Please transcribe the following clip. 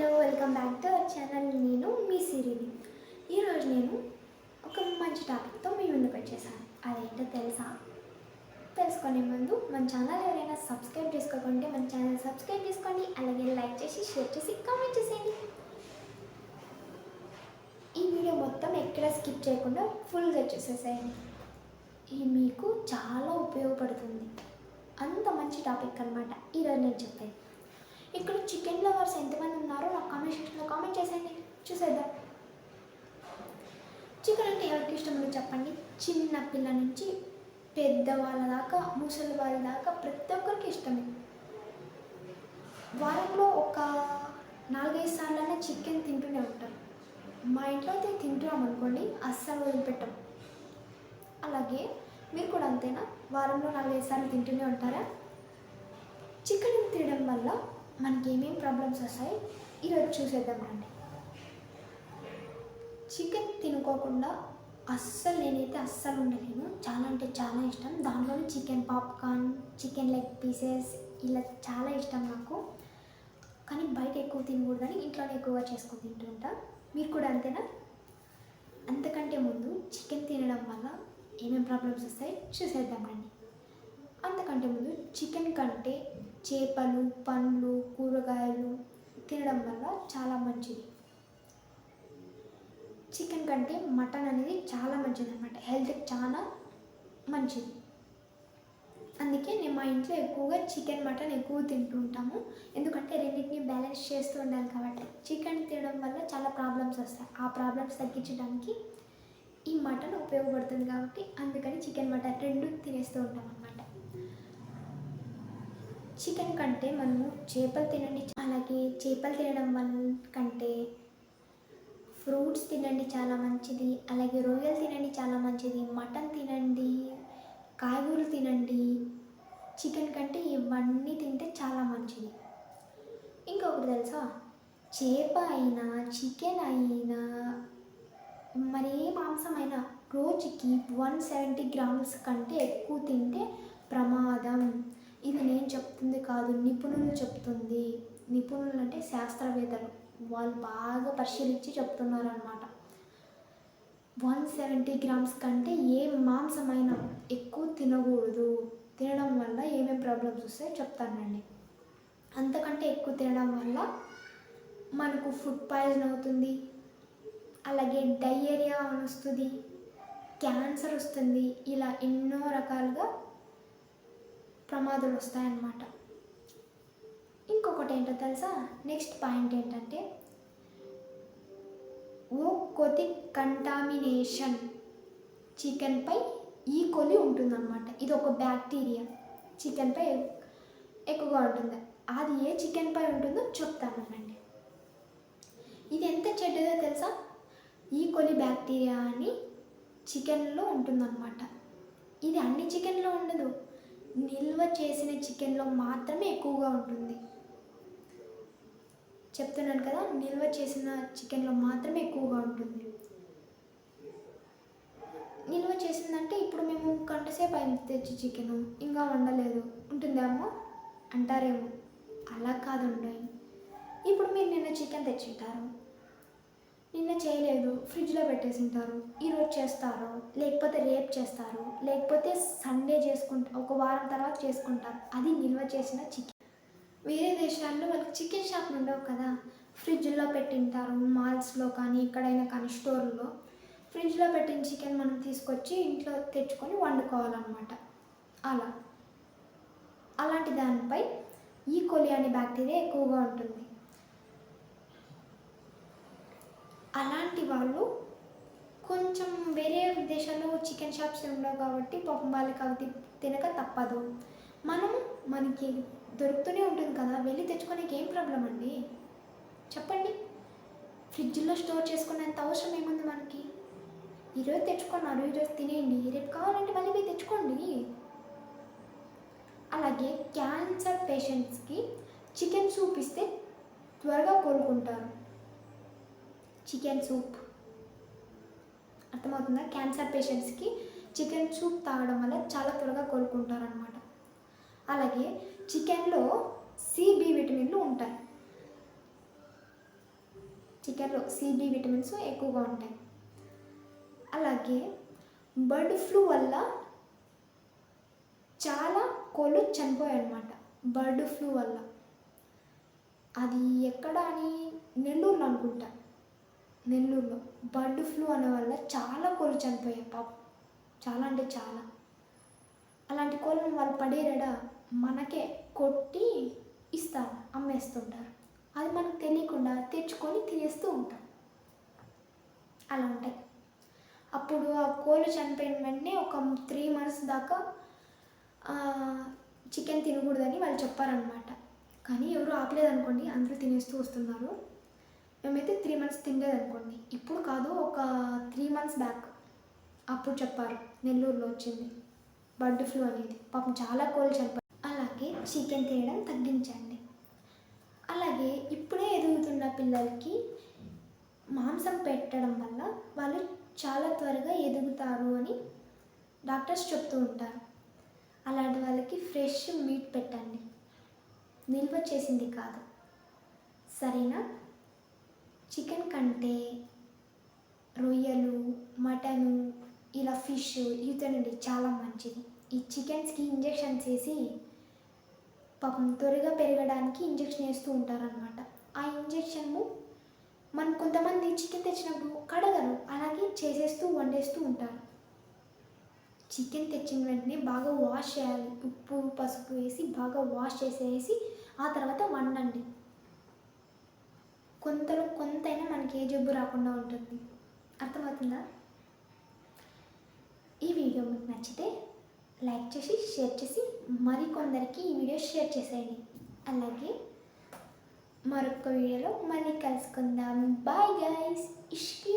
Hello welcome back to our channel. నేను మీ సిరిని. ఈరోజు నేను ఒక మంచి టాపిక్తో మీ ముందుకు వచ్చేసాను. అదేంటో తెలుసా? తెలుసుకునే ముందు మన ఛానల్ ఎవరైనా సబ్స్క్రైబ్ చేసుకోకుంటే మన ఛానల్ సబ్స్క్రైబ్ చేసుకోండి. అలాగే లైక్ చేసి షేర్ చేసి కామెంట్ చేసేయండి. ఈ వీడియో మొత్తం ఎక్కడ స్కిప్ చేయకుండా ఫుల్గా చూసేసేయండి. ఇది మీకు చాలా ఉపయోగపడుతుంది. అంత మంచి టాపిక్ అనమాట ఈరోజు నేను చెప్పేది. ఇక్కడ చికెన్ లవర్స్ ఎంతమంది ఉన్నారో నాకు కామెంట్ సెక్షన్లో కామెంట్ చేసేయండి. చూసేద్దాం. చికెన్ అంటే ఎవరికి ఇష్టం ఉందో చెప్పండి. చిన్న పిల్ల నుంచి పెద్దవాళ్ళ దాకా ముసలి వాళ్ళ దాకా ప్రతి ఒక్కరికి ఇష్టమే. వారంలో ఒక నాలుగైదు సార్లైనా చికెన్ తింటూనే ఉంటారు. మా ఇంట్లో అయితే తింటున్నాం అనుకోండి అస్సలు వదిలిపెట్టాం. అలాగే మీరు కూడా అంతేనా? వారంలో నాలుగైదు సార్లు తింటూనే ఉంటారా? చికెన్ తినడం వల్ల మనకి ఏమేమి ప్రాబ్లమ్స్ వస్తాయి ఈరోజు చూసేద్దాం రండి చికెన్ తినుకోకుండా అస్సలు నేనైతే అస్సలు ఉండలేను. చాలా అంటే చాలా ఇష్టం. దాంట్లోనే chicken popcorn chicken leg pieces ఇలా చాలా ఇష్టం నాకు. కానీ బయట ఎక్కువ తినకూడదని ఇంట్లోనే ఎక్కువగా చేసుకుని తింటుంటా. మీరు కూడా అంతేనా? అంతకంటే ముందు చికెన్ తినడం వల్ల ఏమేమి ప్రాబ్లమ్స్ వస్తాయి చూసేద్దాం రండి అంతకంటే ముందు చికెన్ కంటే చేపలు పండ్లు కూరగాయలు తినడం వల్ల చాలా మంచిది. చికెన్ కంటే మటన్ అనేది చాలా మంచిది అనమాట హెల్త్కి చాలా మంచిది. అందుకే నేను మా ఇంట్లో ఎక్కువగా చికెన్ మటన్ ఎక్కువ తింటూ ఉంటాము. ఎందుకంటే రెండింటిని బ్యాలెన్స్ చేస్తూ ఉండాలి కాబట్టి. చికెన్ తినడం వల్ల చాలా ప్రాబ్లమ్స్ వస్తాయి. ఆ ప్రాబ్లమ్స్ తగ్గించడానికి ఈ మటన్ ఉపయోగపడుతుంది కాబట్టి అందుకని చికెన్ మటన్ రెండు తినేస్తూ ఉంటాం అనమాట చికెన్ కంటే మనము చేపలు తినండి అలాగే చేపలు తినడం వల్ల కంటే ఫ్రూట్స్ తినండి చాలా మంచిది. అలాగే రొయ్యలు తినండి చాలా మంచిది. మటన్ తినండి కాయగూరలు తినండి చికెన్ కంటే ఇవన్నీ తింటే చాలా మంచిది. ఇంకొకటి తెలుసా? చేప అయినా చికెన్ అయినా మరి ఏ మాంసమైనా రోజుకి వన్ సెవెంటీ గ్రామ్స్ కంటే ఎక్కువ తింటే ప్రమాదం. కాదు నిపుణులు చెప్తుంది. నిపుణులు అంటే శాస్త్రవేత్తలు. వాళ్ళు బాగా పరిశీలించి చెప్తున్నారు అనమాట వన్ సెవెంటీ గ్రామ్స్ కంటే ఏ మాంసమైనా ఎక్కువ తినకూడదు. తినడం వల్ల ఏమేమి ప్రాబ్లమ్స్ వస్తాయో చెప్తానండి. అంతకంటే ఎక్కువ తినడం వల్ల మనకు ఫుడ్ పాయిజన్ అవుతుంది. అలాగే డయేరియా వస్తుంది. క్యాన్సర్ వస్తుంది. ఇలా ఎన్నో రకాలుగా ప్రమాదాలు వస్తాయన్నమాట. ఇంకొకటి ఏంటో తెలుసా? నెక్స్ట్ పాయింట్ ఏంటంటే ఓ కొద్ది కంటామినేషన్ చికెన్పై ఈ కొలి ఉంటుందన్నమాట. ఇది ఒక బ్యాక్టీరియా చికెన్పై ఎక్కువగా ఉంటుంది. అది ఏ చికెన్పై ఉంటుందో చెప్తానండి ఇది ఎంత చెడ్డదో తెలుసా? ఈ కొలి బ్యాక్టీరియా అని చికెన్లో ఉంటుందన్నమాట. ఇది అన్ని చికెన్లో ఉండదు. నిల్వ చేసిన చికెన్లో మాత్రమే ఎక్కువగా ఉంటుంది. చెప్తున్నాను కదా నిల్వ చేసిన చికెన్లో మాత్రమే ఎక్కువగా ఉంటుంది. నిల్వ చేసిందంటే ఇప్పుడు మేము గంటసేపు అయింది తెచ్చి చికెను ఇంకా వండలేదు. ఉంటుందేమో అంటారేమో. అలా కాదు ఉండయి ఇప్పుడు మీరు నిన్న చికెన్ తెచ్చింటారు. నిన్న చేయలేదు ఫ్రిడ్జ్లో పెట్టేసింటారు. ఈరోజు చేస్తారు లేకపోతే రేపు చేస్తారు లేకపోతే సండే చేసుకుంటా ఒక వారం తర్వాత చేసుకుంటారు. అది నిల్వ చేసిన చికెన్. వేరే దేశాల్లో వాళ్ళకి చికెన్ షాప్లు ఉండవు కదా. ఫ్రిడ్జ్లో పెట్టింటారు మాల్స్లో కానీ ఎక్కడైనా కానీ స్టోర్లో. ఫ్రిడ్జ్లో పెట్టిన చికెన్ మనం తీసుకొచ్చి ఇంట్లో తెచ్చుకొని వండుకోవాలన్నమాట. అలా. అలాంటి దానిపై ఈ కొలి అనే బ్యాక్టీరియా ఎక్కువగా ఉంటుంది. అలాంటి వాళ్ళు కొంచెం వేరే దేశాల్లో చికెన్ షాప్స్ ఉండవు కాబట్టి పాపం వాళ్ళకి అవి తినక తప్పదు. మనం మనకి దొరుకుతూనే ఉంటుంది కదా వెళ్ళి తెచ్చుకోనికి ఏం ప్రాబ్లం అండి? చెప్పండి. ఫ్రిడ్జ్లో స్టోర్ చేసుకునేంత అవసరం ఏముంది మనకి? ఈరోజు తెచ్చుకున్నారు ఈరోజు తినేయండి రేపు కావాలంటే మళ్ళీ పోయి తెచ్చుకోండి. అలాగే క్యాన్సర్ పేషెంట్స్కి చికెన్ సూప్ ఇస్తే త్వరగా కోలుకుంటారు. Chicken soup. అర్థమవుతుందా? క్యాన్సర్ పేషెంట్స్కి చికెన్ సూప్ తాగడం వల్ల చాలా త్వరగా కోలుకుంటారు అనమాట అలాగే చికెన్లో సి బి విటమిన్లు ఉంటాయి. చికెన్లో సిబి విటమిన్స్ ఎక్కువగా ఉంటాయి. అలాగే బర్డ్ ఫ్లూ వల్ల చాలా కోళ్ళు చనిపోయాయి అన్నమాట బర్డ్ ఫ్లూ వల్ల. అది ఎక్కడ అని నెల్లూరులో అనుకుంటా. నెల్లూరులో బర్డ్ ఫ్లూ అనే వల్ల చాలా కోళ్ళు చనిపోయాయి పాపం. చాలా అంటే చాలా. అలాంటి కోళ్ళని వాళ్ళు పడేరడా మనకే కొట్టి ఇస్తారు అమ్మేస్తుంటారు. అది మనకు తెలియకుండా తెచ్చుకొని తినేస్తూ ఉంటాం. అలా ఉంటాయి అప్పుడు ఆ కోళ్ళు చనిపోయిన వెంటనే ఒక త్రీ మంత్స్ దాకా చికెన్ తినకూడదని వాళ్ళు చెప్పారనమాట కానీ ఎవరు ఆపలేదనుకోండి అందరూ తినేస్తూ వస్తున్నారు. మేమైతే త్రీ మంత్స్ తినలేదనుకోండి. ఇప్పుడు కాదు ఒక త్రీ మంత్స్ బ్యాక్ అప్పుడు చెప్పారు నెల్లూరులో వచ్చింది. బర్డ్ ఫ్లూ అనేది. పాపం చాలా కోళ్ళు చనిపోయారు అలాగే చికెన్ తినడం తగ్గించండి. అలాగే ఇప్పుడే ఎదుగుతున్న పిల్లలకి మాంసం పెట్టడం వల్ల వాళ్ళు చాలా త్వరగా ఎదుగుతారు అని డాక్టర్స్ చెప్తూ ఉంటారు. అలాంటి వాళ్ళకి ఫ్రెష్ మీట్ పెట్టండి. నిల్వ చేసింది కాదు. సరేనా? చికెన్ కంటే రొయ్యలు మటను ఇలా ఫిష్ ఇవి తినండి చాలా మంచిది. ఈ చికెన్స్కి ఇంజెక్షన్స్ వేసి పాపం త్వరగా పెరగడానికి ఇంజెక్షన్ వేస్తూ ఉంటారనమాట ఆ ఇంజెక్షన్ను మనం కొంతమంది చికెన్ తెచ్చినప్పుడు కడగరు. అలాగే చేసేస్తూ వండేస్తూ ఉంటారు. చికెన్ తెచ్చిన వెంటనే బాగా వాష్ చేయాలి. ఉప్పు పసుపు వేసి బాగా వాష్ చేసేసి ఆ తర్వాత వండండి. కొంతలో కొంతైనా మనకి ఏ జబ్బు రాకుండా ఉంటుంది. అర్థమవుతుందా? ఈ వీడియో మీకు నచ్చితే లైక్ చేసి షేర్ చేసి మరికొందరికి ఈ వీడియో షేర్ చేసేయండి. అలాగే మరొక వీడియోలో మళ్ళీ కలుసుకుందాం. Bye guys ఇష్కి